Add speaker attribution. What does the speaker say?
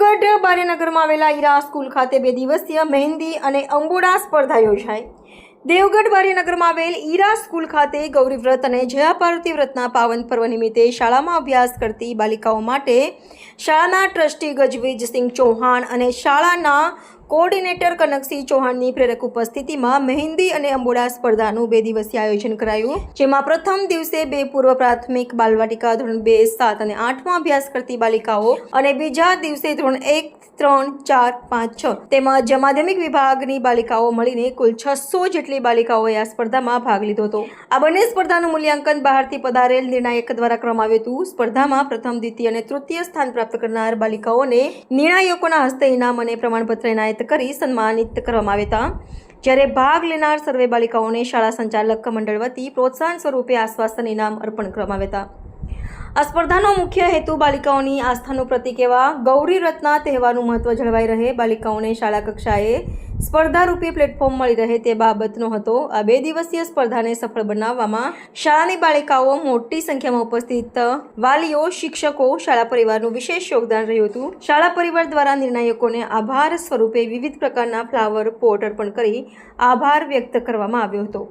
Speaker 1: બારેનગરમાં આવેલા era school ખાતે બે દિવસીય મહેંદી અને અંબોડા સ્પર્ધા યોજાઈ. દેવગઢ બારેનગરમાં આવેલ ઈરા સ્કૂલ ખાતે ગૌરીવ્રત અને જયા પાર્વતી વ્રતના પાવન પર્વ નિમિત્તે શાળામાં અભ્યાસ કરતી બાલિકાઓ માટે શાળાના ટ્રસ્ટી ગજવીજસિંહ ચૌહાણ અને શાળાના કોઓર્ડિનેટર કનકસિંહ ચૌહાણની પ્રેરક ઉપસ્થિતિમાં મહેંદી અને અંબોડા સ્પર્ધાનું બે દિવસીય આયોજન કરાયું. જેમાં પ્રથમ દિવસે બે પૂર્વ પ્રાથમિક બાલવાટિકા, ધોરણ બે, સાત અને આઠમાં અભ્યાસ કરતી બાલિકાઓ અને બીજા દિવસે ધોરણ એક, ત્રણ, ચાર, પાંચ, છ તેમજ માધ્યમિક વિભાગની બાલિકાઓ મળીને કુલ છસો જેટલી બાલિકાઓએ આ સ્પર્ધામાં ભાગ લીધો હતો. આ બંને સ્પર્ધાનું મૂલ્યાંકન બહારથી પધારેલ નિર્ણાયક દ્વારા કરવામાં આવ્યું હતું. સ્પર્ધામાં પ્રથમ, દ્વિતીય અને તૃતીય સ્થાન પ્રાપ્ત કરનાર બાલિકાઓને નિર્ણાયકોના હસ્તે ઇનામ અને પ્રમાણપત્ર એનાયત કરી સન્માનિત કરવામાં આવ્યા હતા. જ્યારે ભાગ લેનાર સર્વે બાલિકાઓને શાળા સંચાલક મંડળ વતી પ્રોત્સાહન સ્વરૂપે આશ્વાસન ઇનામ અર્પણ કરવામાં આવ્યા આ સ્પર્ધાનો મુખ્ય હેતુ બાલિકાઓની આસ્થાનું પ્રતિક એવા ગૌરી રત્ના તહેવારનું મહત્વ જળવાઈ રહે. બાલિકાઓને શાળા કક્ષાએ સ્પર્ધા રૂપે પ્લેટફોર્મ મળી રહે તે બાબતનો હતો. આ બે દિવસીય સ્પર્ધાને સફળ બનાવવામાં શાળાની બાળિકાઓ મોટી સંખ્યામાં ઉપસ્થિત વાલીઓ, શિક્ષકો, શાળા પરિવારનું વિશેષ યોગદાન રહ્યું હતું. શાળા પરિવાર દ્વારા નિર્ણાયકોને આભાર સ્વરૂપે વિવિધ પ્રકારના ફ્લાવર પોટ અર્પણ કરી આભાર વ્યક્ત કરવામાં આવ્યો હતો.